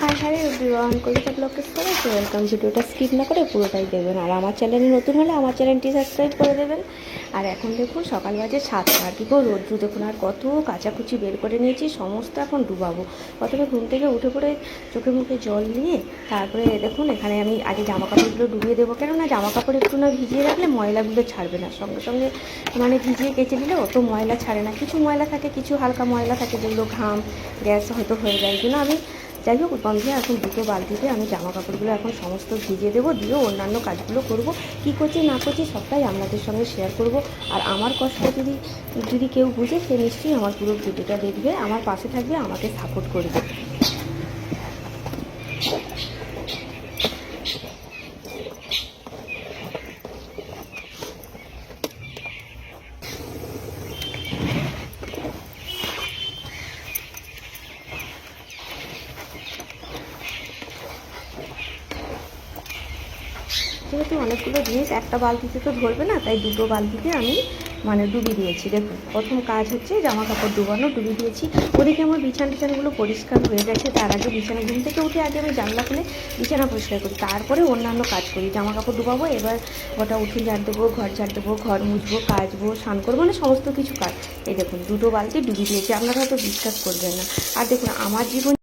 High hi everyone Kolkata ব্লকে সবাইকে welcome ভিডিওটা স্কিপ না করে পুরোটাই দেখবেন। আর আমার চ্যানেলে নতুন হলে আমার চ্যানেলটি সাবস্ক্রাইব করে দেবেন। আর এখন দেখুন, সকাল বাজে সাতটা। আর কি রোদ্রু দেখুন, আর কত কাচাকুচি বের করে নিয়েছি, সমস্ত এখন ডুবাবো। প্রথমে ঘুম থেকে উঠে পড়ে চোখে মুখে জল নিয়ে, তারপরে দেখুন, এখানে আমি আগে জামা কাপড়গুলো ডুবিয়ে দেবো। কেননা জামা কাপড় একটু না ভিজিয়ে রাখলে ময়লাগুলো ছাড়বে না। সঙ্গে সঙ্গে মানে ভিজিয়ে কেচে দিলে অত ময়লা ছাড়ে না। কিছু ময়লা থাকে, কিছু হালকা ময়লা থাকে, যেগুলো ঘাম, গ্যাস হয়তো হয়ে যায়। জন্য আমি যাই হোক বন্ধুরা এখন দুটো বালতিতে আমি জামা কাপড়গুলো এখন সমস্ত ভিজিয়ে দেবো দিয়ে অন্যান্য কাজগুলো করব। কি করছি, না করছি সবটাই আপনাদের সঙ্গে শেয়ার করব। আর আমার কষ্ট যদি যদি কেউ বুঝে, সে নিশ্চয়ই আমার পুরো ভিডিওটা দেখবে, আমার পাশে থাকবে, আমাকে সাপোর্ট করবে। যেহেতু অনেকগুলো জিনিস, একটা বালতিতে তো ধরবে না, তাই দুটো বালতিতে আমি মানে ডুবিয়ে দিয়েছি। দেখুন, প্রথম কাজ হচ্ছে জামা কাপড় ডুবানো, ডুবিয়ে দিয়েছি। ওদিকে আমার বিছানা টিছানাগুলো পরিষ্কার হয়ে গেছে, তার আগে বিছানা, ঘুম থেকে উঠে আগে আমি জানলা খুলে বিছানা পরিষ্কার করি, তারপরে অন্যান্য কাজ করি। জামা কাপড় ডুবাবো, এবার গোটা উঠে ঝাড় দেবো, ঘর ঝাড় দেবো, ঘর মুছবো, কাচবো, স্নান করব মানে সমস্ত কিছু কাজ। এই দেখুন, দুটো বালতি ডুবিয়ে দিয়েছি, আপনারা হয়তো বিশ্বাস করবেন না। আর দেখুন, আমার জীবন